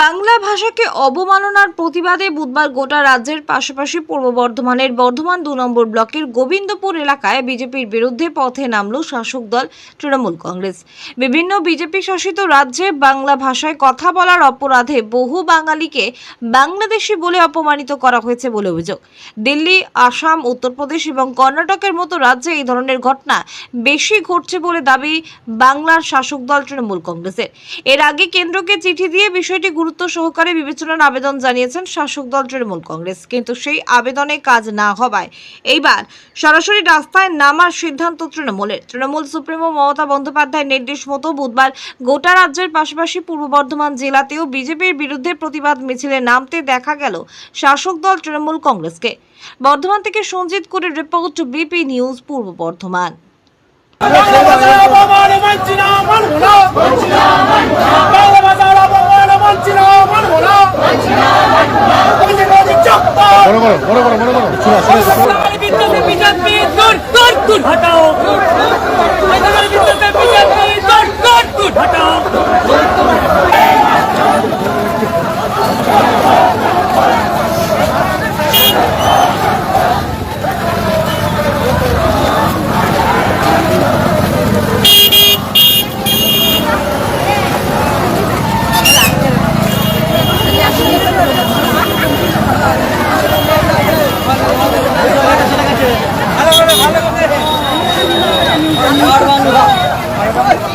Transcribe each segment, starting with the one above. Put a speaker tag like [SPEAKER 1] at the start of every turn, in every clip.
[SPEAKER 1] বাংলা ভাষাকে অবমাননার প্রতিবাদে বুধবার গোটা রাজ্যের পাশাপাশি পূর্ব বর্ধমানের বর্ধমান দু নম্বর ব্লকের গোবিন্দপুর এলাকায় বিজেপির বিরুদ্ধে পথে নামল শাসক দল তৃণমূল কংগ্রেস। বিভিন্ন বিজেপি শাসিত রাজ্যে বাংলা ভাষায় কথা বলার অপরাধে বহু বাঙালিকে বাংলাদেশি বলে অপমানিত করা হয়েছে বলে অভিযোগ। দিল্লি, আসাম, উত্তরপ্রদেশ এবং কর্ণাটকের মতো রাজ্যে এই ধরনের ঘটনা বেশি ঘটছে বলে দাবি বাংলার শাসক দল তৃণমূল কংগ্রেসের। এর আগে কেন্দ্রকে চিঠি দিয়ে বিষয়টি গুরুত্ব সহকারে বিবেচনার আবেদন জানিয়েছেন শাসক দল তৃণমূল কংগ্রেস কিন্তু সেই আবেদনে কাজ না হওয়ায় এইবার সরাসরি রাস্তায় নামার সিদ্ধান্ত তৃণমূলের তৃণমূল সুপ্রিমো মমতা বন্দ্যোপাধ্যায়ের নির্দেশ মতো বুধবার গোটা রাজ্যের পাশাপাশি পূর্ব বর্ধমান জেলাতেও বিজেপির বিরুদ্ধে প্রতিবাদ মিছিলে নামতে দেখা গেল শাসক দল তৃণমূল কংগ্রেসকে বর্ধমান থেকে সঞ্জিত করে রিপোর্ট বিপি নিউজ পূর্ব বর্ধমান
[SPEAKER 2] বাংলা অপমান মানছি না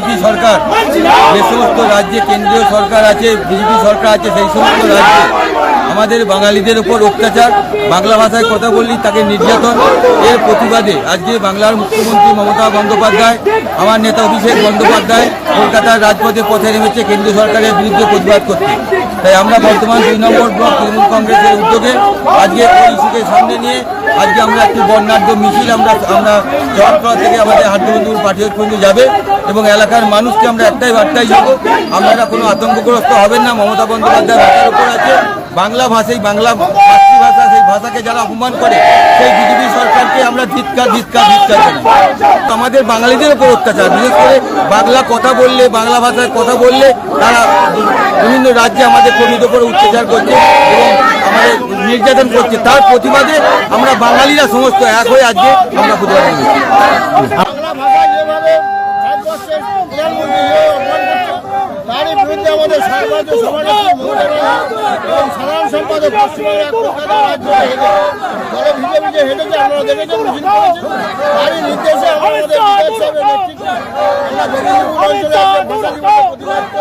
[SPEAKER 2] বিজেপি
[SPEAKER 3] সরকার। যে সমস্ত রাজ্যে কেন্দ্রীয় সরকার আছে বিজেপি সরকার আছে সেই সমস্ত রাজ্যে আমাদের বাঙালিদের উপর অত্যাচার, বাংলা ভাষায় কথা বললি তাকে নির্যাতন, এর প্রতিবাদে আজকে বাংলার মুখ্যমন্ত্রী মমতা বন্দ্যোপাধ্যায়, আমার নেতা অভিষেক বন্দ্যোপাধ্যায় কলকাতার রাজপথে পথে নেমেছে কেন্দ্রীয় সরকারের বিরুদ্ধে প্রতিবাদ করতে। তাই আমরা বর্তমান দুই নম্বর ব্লক তৃণমূল কংগ্রেসের উদ্যোগে আজকে এই ইস্যুকে সামনে নিয়ে আজকে আমরা একটি বর্ণাঢ্য মিছিল আমরা আমরা জওয়ানপাড়া থেকে আমাদের হাটবন্ধুর পাঠিয়ে পর্যন্ত যাবে এবং এলাকার মানুষকে আমরা একটাই বার্তাই যাব আপনারা কোনো আতঙ্কগ্রস্ত হবেন না, মমতা বন্দ্যোপাধ্যায় ভাষার উপর আছে। বাংলা ভাষাই বাংলা মাতৃভাষা, সেই ভাষাকে যারা অপমান করে, সেই বিজেপি সরকারকে আমরা ধিৎকার ধিৎকার ধিৎকার জানাই তো আমাদের বাঙালিদের উপর অত্যাচার, বিশেষ করে বাংলা কথা বললে, বাংলা ভাষায় কথা বললে তারা বিভিন্ন রাজ্যে আমাদের কর্মীদের উপর অত্যাচার করছে এবং আমাদের নির্যাতন করছে। তার প্রতিবাদে আমরা বাঙালিরা সমস্ত এক হয়ে আজকে আমরা প্রতিবাদ করছি
[SPEAKER 4] বাংলা ভাষা যেভাবে ভারতবর্ষের প্রধানমন্ত্রী যে অপমান করছে তারই বিরুদ্ধে আমাদের সর্বাধিক সমাজসেবী মমতা ব্যানার্জি এবং সাধারণ সম্পাদক পশ্চিমবঙ্গের কলকাতা রাজ্য হেঁটে দলে ভিজে ভিজে হেঁটেছে আপনারা দেখেছেন মিছিল করেছে তারই নির্দেশে আমরা আমাদের নেতৃত্বে আমরা গোবিন্দপুর অঞ্চলে ভাষা দিবসের প্রতিবাদ।